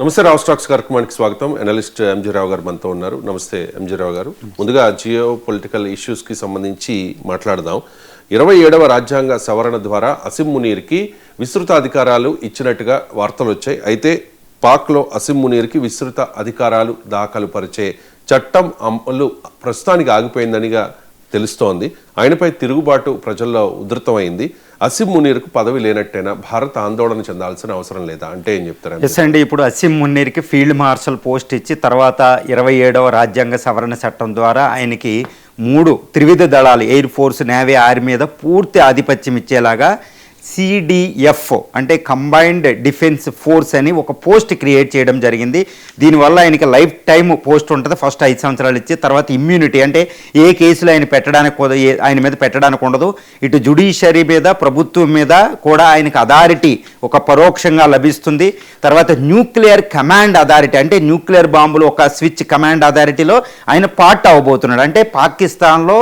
నమస్తే రావు స్టాక్స్ కార్యక్రమానికి స్వాగతం. అనలిస్ట్ ఎంజీ రావు గారు మనతో ఉన్నారు. నమస్తే ఎంజీ రావు గారు. ముందుగా జియో పొలిటికల్ ఇష్యూస్కి సంబంధించి మాట్లాడదాం. ఇరవై ఏడవ రాజ్యాంగ సవరణ ద్వారా అసిం మునీర్కి విస్తృత అధికారాలు ఇచ్చినట్టుగా వార్తలు వచ్చాయి. అయితే పాక్లో అసిం మునీర్కి విస్తృత అధికారాలు దాఖలు పరిచే చట్టం అమలు ప్రస్తుతానికి ఆగిపోయిందనిగా తెలుస్తోంది. ఆయనపై తిరుగుబాటు ప్రజల్లో ఉధృతమైంది. అసిం మునీర్కు పదవి లేనట్టేనా? భారత్ ఆందోళన చెందాల్సిన అవసరం లేదా? అంటే ఏం చెప్తారు ఎస్ అండి ఇప్పుడు అసిం మునీర్కి ఫీల్డ్ మార్షల్ పోస్ట్ ఇచ్చి తర్వాత ఇరవై ఏడవ రాజ్యాంగ సవరణ చట్టం ద్వారా ఆయనకి మూడు త్రివిధ దళాలు ఎయిర్ ఫోర్స్ నేవీ ఆర్మీ మీద పూర్తి ఆధిపత్యం ఇచ్చేలాగా సిడిఎఫ్ అంటే కంబైన్డ్ డిఫెన్స్ ఫోర్స్ అని ఒక పోస్ట్ క్రియేట్ చేయడం జరిగింది. దీనివల్ల ఆయనకి లైఫ్ టైం పోస్ట్ ఉంటుంది. ఫస్ట్ ఐదు సంవత్సరాలు ఇచ్చి తర్వాత ఇమ్యూనిటీ అంటే ఏ కేసులు ఆయన పెట్టడానికి ఆయన మీద పెట్టడానికి ఉండదు. ఇటు జుడిషియరీ మీద ప్రభుత్వం మీద కూడా ఆయనకు అథారిటీ ఒక పరోక్షంగా లభిస్తుంది. తర్వాత న్యూక్లియర్ కమాండ్ అథారిటీ అంటే న్యూక్లియర్ బాంబులు ఒక స్విచ్ కమాండ్ అథారిటీలో ఆయన పార్ట్ అవ్వబోతున్నాడు. అంటే పాకిస్తాన్లో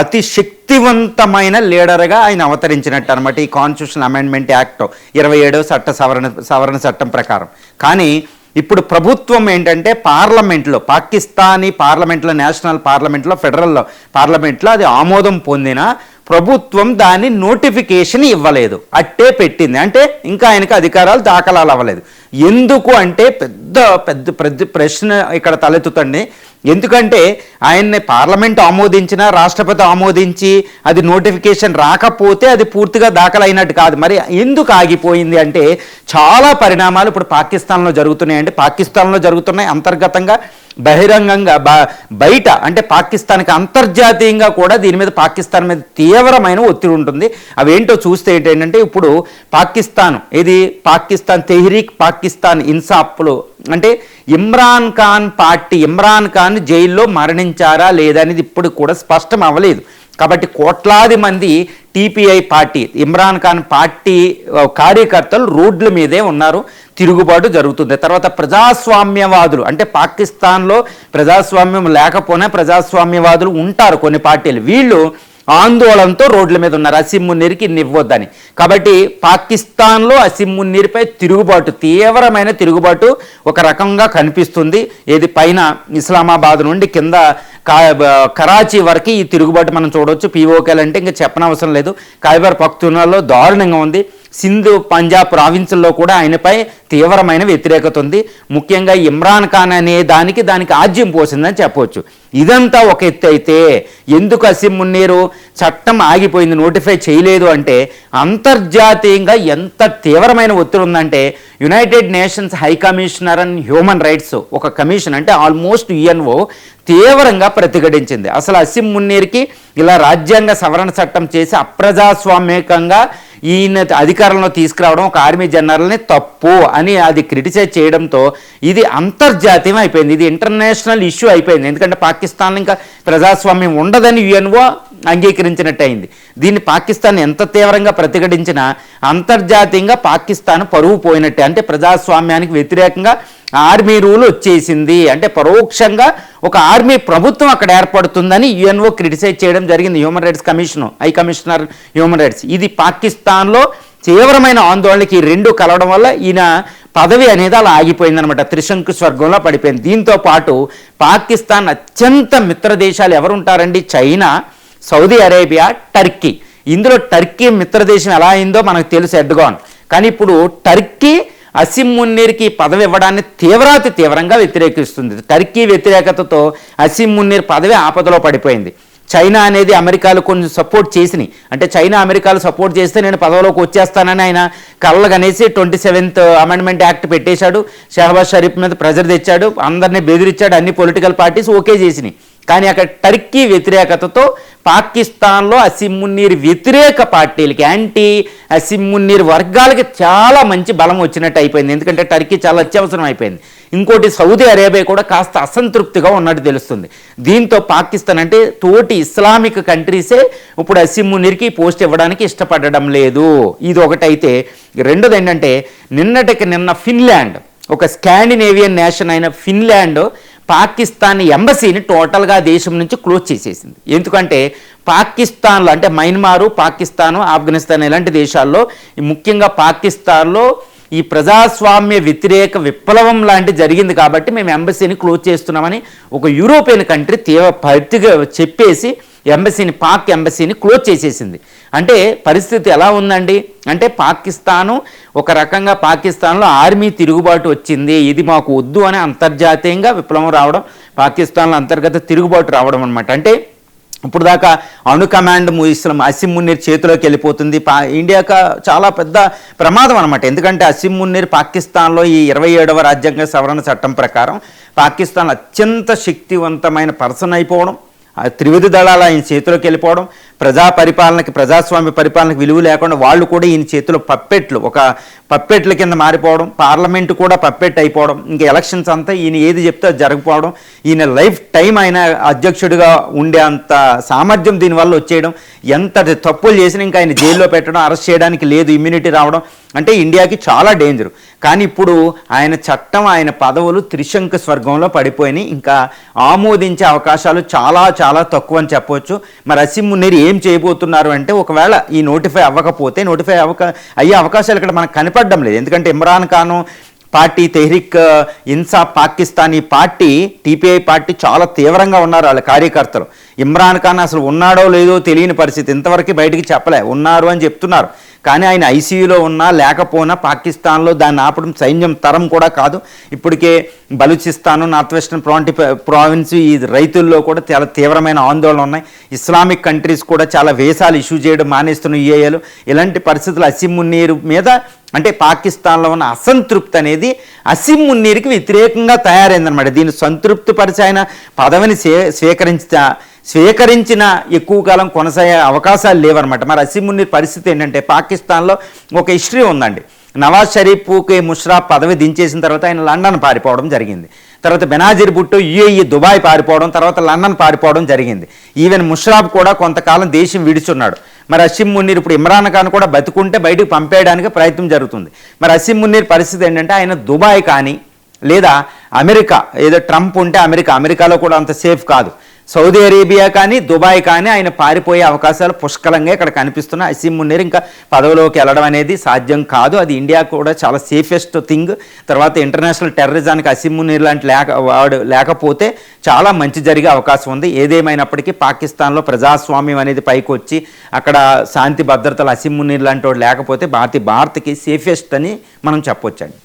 అతి శక్తివంతమైన లీడర్గా ఆయన అవతరించినట్టు అనమాట ఈ కాన్స్టిట్యూషన్ అమెండ్మెంట్ యాక్ట్ ఇరవై ఏడవ చట్ట సవరణ సవరణ చట్టం ప్రకారం. కానీ ఇప్పుడు ప్రభుత్వం ఏంటంటే పార్లమెంట్లో పాకిస్తానీ పార్లమెంట్లో నేషనల్ పార్లమెంట్లో ఫెడరల్ పార్లమెంట్లో అది ఆమోదం పొందిన ప్రభుత్వం దాని నోటిఫికేషన్ ఇవ్వలేదు. అట్టే పెట్టింది. అంటే ఇంకా ఆయనకు అధికారాలు దాఖలాలు అవ్వలేదు. ఎందుకు అంటే పెద్ద పెద్ద పెద్ద ప్రశ్న ఇక్కడ తలెత్తుతండి ఎందుకంటే ఆయన్ని పార్లమెంట్ ఆమోదించిన రాష్ట్రపతి ఆమోదించి అది నోటిఫికేషన్ రాకపోతే అది పూర్తిగా దాఖలైనట్టు కాదు. మరి ఎందుకు ఆగిపోయింది అంటే చాలా పరిణామాలు ఇప్పుడు పాకిస్తాన్లో జరుగుతున్నాయి అంటే పాకిస్తాన్లో జరుగుతున్నాయి అంతర్గతంగా. బహిరంగంగా బ- బయట అంటే పాకిస్తాన్కి అంతర్జాతీయంగా కూడా దీని మీద పాకిస్తాన్ మీద తీవ్రమైన ఒత్తిడి ఉంటుంది. అవేంటో చూస్తే ఏంటంటే ఇప్పుడు పాకిస్తాన్ ఇది పాకిస్తాన్ తెహ్రీక్ పాకిస్తాన్ ఇన్సాప్లు అంటే ఇమ్రాన్ ఖాన్ పార్టీ ఇమ్రాన్ ఖాన్ జైల్లో మరణించారా లేదా అనేది ఇప్పుడు కూడా స్పష్టం అవ్వలేదు. కాబట్టి కోట్లాది మంది TPI party Imran Khan party కార్యకర్తలు రోడ్ల మీదే ఉన్నారు. తిరుగుబాటు జరుగుతుంది. తర్వాత ప్రజాస్వామ్యవాదులు అంటే పాకిస్తాన్లో ప్రజాస్వామ్యం లేకపోయినా ప్రజాస్వామ్యవాదులు ఉంటారు కొన్ని పార్టీలు. వీళ్ళు ఆందోళనతో రోడ్ల మీద ఉన్నారు. అసిం నివ్వొద్దని. ఇవ్వొద్దని కాబట్టి పాకిస్తాన్లో అసింమున్నీర్పై తిరుగుబాటు తీవ్రమైన తిరుగుబాటు ఒక రకంగా కనిపిస్తుంది. ఏది పైన ఇస్లామాబాద్ నుండి కింద కరాచీ వరకు ఈ తిరుగుబాటు మనం చూడవచ్చు పీఓకేలు అంటే ఇంకా చెప్పనవసరం లేదు. ఖైబర్ పక్తునాల్లో దారుణంగా ఉంది. సింధు పంజాబ్ ప్రావిన్సుల్లో కూడా ఆయనపై తీవ్రమైన వ్యతిరేకత ఉంది. ముఖ్యంగా ఇమ్రాన్ ఖాన్ అనే దానికి దానికి ఆజ్యం పోసిందని చెప్పవచ్చు ఇదంతా ఒక ఎత్తు అయితే ఎందుకు అసిం మున్నీరు చట్టం ఆగిపోయింది నోటిఫై చేయలేదు అంటే అంతర్జాతీయంగా ఎంత తీవ్రమైన ఒత్తిడి ఉందంటే United Nations high commissioner and human rights ఒక కమిషన్ అంటే ఆల్మోస్ట్ యుఎన్ఓ తీవ్రంగా ప్రతిఘటించింది. అసలు అసిం మున్నీర్కి ఇలా రాజ్యాంగ సవరణ చట్టం చేసి అప్రజాస్వామికంగా ఈయన అధికారంలో తీసుకురావడం ఒక ఆర్మీ జనరల్ని తప్పు అని అది క్రిటిసైజ్ చేయడంతో ఇది అంతర్జాతీయం అయిపోయింది. ఇది ఇంటర్నేషనల్ ఇష్యూ అయిపోయింది. ఎందుకంటే పాకిస్తాన్ ఇంకా ప్రజాస్వామ్యం ఉండదని యుఎన్ఓ అంగీకరించినట్టు అయింది. దీన్ని పాకిస్తాన్ ఎంత తీవ్రంగా ప్రతిఘటించినా అంతర్జాతీయంగా పాకిస్తాన్ పరువు పోయినట్టే. అంటే ప్రజాస్వామ్యానికి వ్యతిరేకంగా ఆర్మీ రూల్ వచ్చేసింది. అంటే పరోక్షంగా ఒక ఆర్మీ ప్రభుత్వం అక్కడ ఏర్పడుతుందని యుఎన్ఓ క్రిటిసైజ్ చేయడం జరిగింది. Human rights commission high commissioner human rights. ఇది పాకిస్తాన్లో తీవ్రమైన ఆందోళనకి రెండు కలవడం వల్ల ఈయన పదవి అనేది అలా ఆగిపోయిందనమాట. త్రిశంకు స్వర్గంలో పడిపోయింది. దీంతో పాటు పాకిస్తాన్ అత్యంత మిత్ర దేశాలు ఎవరుంటారండి? China Saudi Arabia Turkey. ఇందులో టర్కీ మిత్రదేశం ఎలా అయిందో మనకు తెలుసు ఎడ్గాన్ కానీ ఇప్పుడు టర్కీ అసిం మున్నీర్కి పదవి ఇవ్వడాన్ని తీవ్రాతి తీవ్రంగా వ్యతిరేకిస్తుంది. టర్కీ వ్యతిరేకతతో అసిం మున్నీర్ పదవి ఆపదలో పడిపోయింది. చైనా అనేది అమెరికాలు కొంచెం సపోర్ట్ చేసినాయి. అంటే చైనా అమెరికాలు సపోర్ట్ చేస్తే నేను పదవిలోకి వచ్చేస్తానని ఆయన కళ్ళగనేసి ట్వంటీ సెవెంత్ అమెండ్మెంట్ యాక్ట్ పెట్టేశాడు. షహబాజ్ షరీఫ్ మీద ప్రెజర్ తెచ్చాడు. అందరినీ బెదిరించాడు. అన్ని పొలిటికల్ పార్టీస్ ఓకే చేసినాయి. కానీ అక్కడ టర్కీ వ్యతిరేకతతో పాకిస్తాన్లో అసిమ్మున్నీర్ వ్యతిరేక పార్టీలకి యాంటీ అసిమ్మున్నీర్ వర్గాలకి చాలా మంచి బలం వచ్చినట్టు అయిపోయింది. ఎందుకంటే టర్కీ చాలా అత్యవసరం అయిపోయింది. ఇంకోటి సౌదీ అరేబియా కూడా కాస్త అసంతృప్తిగా ఉన్నట్టు తెలుస్తుంది. దీంతో పాకిస్తాన్ అంటే తోటి ఇస్లామిక్ కంట్రీసే ఇప్పుడు అసిమున్నీర్కి పోస్ట్ ఇవ్వడానికి ఇష్టపడడం లేదు. ఇది ఒకటైతే రెండోది ఏంటంటే నిన్నటికి నిన్న ఫిన్లాండ్ ఒక స్కాండినేవియన్ నేషన్ అయిన ఫిన్లాండ్ పాకిస్తాన్ ఎంబసీని టోటల్గా దేశం నుంచి క్లోజ్ చేసేసింది. ఎందుకంటే పాకిస్తాన్లో అంటే మయన్మారు పాకిస్తాను ఆఫ్ఘనిస్తాన్ ఇలాంటి దేశాల్లో ముఖ్యంగా పాకిస్తాన్లో ఈ ప్రజాస్వామ్య వ్యతిరేక విప్లవం లాంటి జరిగింది కాబట్టి మేము ఎంబసీని క్లోజ్ చేస్తున్నామని ఒక యూరోపియన్ కంట్రీ తీవ్ర పర్తిగా చెప్పేసి ఎంబసీని పాక్ ఎంబసీని క్లోజ్ చేసేసింది. అంటే పరిస్థితి ఎలా ఉందండి? అంటే పాకిస్తాను ఒక రకంగా పాకిస్తాన్లో ఆర్మీ తిరుగుబాటు వచ్చింది. ఇది మాకు వద్దు అని అంతర్జాతీయంగా విప్లవం రావడం పాకిస్తాన్లో అంతర్గత తిరుగుబాటు రావడం అనమాట అంటే ఇప్పుడు దాకా అణు కమాండ్ ఇస్లాం అసిం మున్నీర్ చేతిలోకి వెళ్ళిపోతుంది. పా ఇండియాకు చాలా పెద్ద ప్రమాదం అనమాట ఎందుకంటే అసిం మున్నీర్ పాకిస్తాన్లో ఈ ఇరవై ఏడవ రాజ్యాంగ సవరణ చట్టం ప్రకారం పాకిస్తాన్ అత్యంత శక్తివంతమైన పర్సన్ అయిపోవడం త్రివిధ దళాలు ఆయన చేతిలోకి వెళ్ళిపోవడం ప్రజా పరిపాలనకి ప్రజాస్వామ్య పరిపాలనకి విలువ లేకుండా వాళ్ళు కూడా ఈయన చేతిలో పప్పెట్లు ఒక పప్పెట్ల కింద మారిపోవడం పార్లమెంట్ కూడా పప్పెట్ అయిపోవడం ఇంకా ఎలక్షన్స్ అంతా ఈయన ఏది చెప్తే అది జరగకపోవడం ఈయన లైఫ్ టైం ఆయన అధ్యక్షుడిగా ఉండే అంత సామర్థ్యం దీనివల్ల వచ్చేయడం ఎంత తప్పులు చేసినా ఇంకా ఆయన జైల్లో పెట్టడం అరెస్ట్ చేయడానికి లేదు ఇమ్యూనిటీ రావడం అంటే ఇండియాకి చాలా డేంజర్ కానీ ఇప్పుడు ఆయన చట్టం ఆయన పదవులు త్రిశంక స్వర్గంలో పడిపోయినాయి. ఇంకా ఆమోదించే అవకాశాలు చాలా చాలా తక్కువ అని చెప్పవచ్చు మరి అసిం మున్నేరు ఏం చేయబోతున్నారు అంటే ఒకవేళ ఈ నోటిఫై అవ్వకపోతే నోటిఫై అవ్వక అయ్యే అవకాశాలు ఇక్కడ మనకు కనపడడం లేదు. ఎందుకంటే Imran Khan party Tehreek Insaf Pakistani party TPI party చాలా తీవ్రంగా ఉన్నారు వాళ్ళ కార్యకర్తలు. ఇమ్రాన్ ఖాన్ అసలు ఉన్నాడో లేదో తెలియని పరిస్థితి. ఇంతవరకు బయటికి చెప్పలే. ఉన్నారు అని చెప్తున్నారు. కానీ ఆయన ఐసీయూలో ఉన్నా లేకపోయినా పాకిస్తాన్లో దాన్ని ఆపడం సైన్యం తరం కూడా కాదు. ఇప్పటికే బలూచిస్తాన్ నార్త్ వెస్టర్న్ ప్రాంటి ప్రావిన్స్ ఈ రైతుల్లో కూడా చాలా తీవ్రమైన ఆందోళన ఉన్నాయి. ఇస్లామిక్ కంట్రీస్ కూడా చాలా వేషాలు ఇష్యూ చేయడం మానేస్తున్న యుఏఏలు. ఇలాంటి పరిస్థితులు అసిం మున్నీరు మీద అంటే పాకిస్తాన్లో ఉన్న అసంతృప్తి అనేది అసిం వ్యతిరేకంగా తయారైందనమాట దీన్ని సంతృప్తి పరిచి ఆయన పదవిని స్వీకరించ స్వీకరించిన ఎక్కువ కాలం కొనసాగే అవకాశాలు లేవన్నమాట. మరి అసిం మున్నీర్ పరిస్థితి ఏంటంటే పాకిస్తాన్లో ఒక హిస్టరీ ఉందండి. నవాజ్ షరీఫ్కి ముష్రాఫ్ పదవి దించేసిన తర్వాత ఆయన లండన్ పారిపోవడం జరిగింది. తర్వాత బెనాజీర్ భుట్టో యుఏఈ దుబాయ్ పారిపోవడం తర్వాత లండన్ పారిపోవడం జరిగింది. ఈవెన్ ముష్రాఫ్ కూడా కొంతకాలం దేశం విడిచున్నాడు. మరి అసిమ్ మున్నీర్ ఇప్పుడు ఇమ్రాన్ ఖాన్ కూడా బతుకుంటే బయటకు పంపేయడానికి ప్రయత్నం జరుగుతుంది. మరి అసిమ్ మున్నీర్ పరిస్థితి ఏంటంటే ఆయన దుబాయ్ కానీ లేదా అమెరికా ఏదో ట్రంప్ ఉంటే అమెరికా అమెరికాలో కూడా అంత సేఫ్ కాదు. సౌదీ అరేబియా కానీ దుబాయ్ కానీ ఆయన పారిపోయే అవకాశాలు పుష్కలంగా ఇక్కడ కనిపిస్తున్నాయి. అసీం మున్నీర్ ఇంకా పదవిలోకి వెళ్ళడం అనేది సాధ్యం కాదు. అది ఇండియా కూడా చాలా సేఫెస్ట్ థింగ్ తర్వాత ఇంటర్నేషనల్ టెర్రరిజానికి అసీం మున్నీర్ లాంటి లేక వాడు లేకపోతే చాలా మంచి జరిగే అవకాశం ఉంది. ఏదేమైనప్పటికీ పాకిస్తాన్లో ప్రజాస్వామ్యం అనేది పైకి వచ్చి అక్కడ శాంతి భద్రతలు అసీం మున్నీర్ లాంటి వాడు లేకపోతే భారతి భారత్కి సేఫెస్ట్ అని మనం చెప్పొచ్చండి.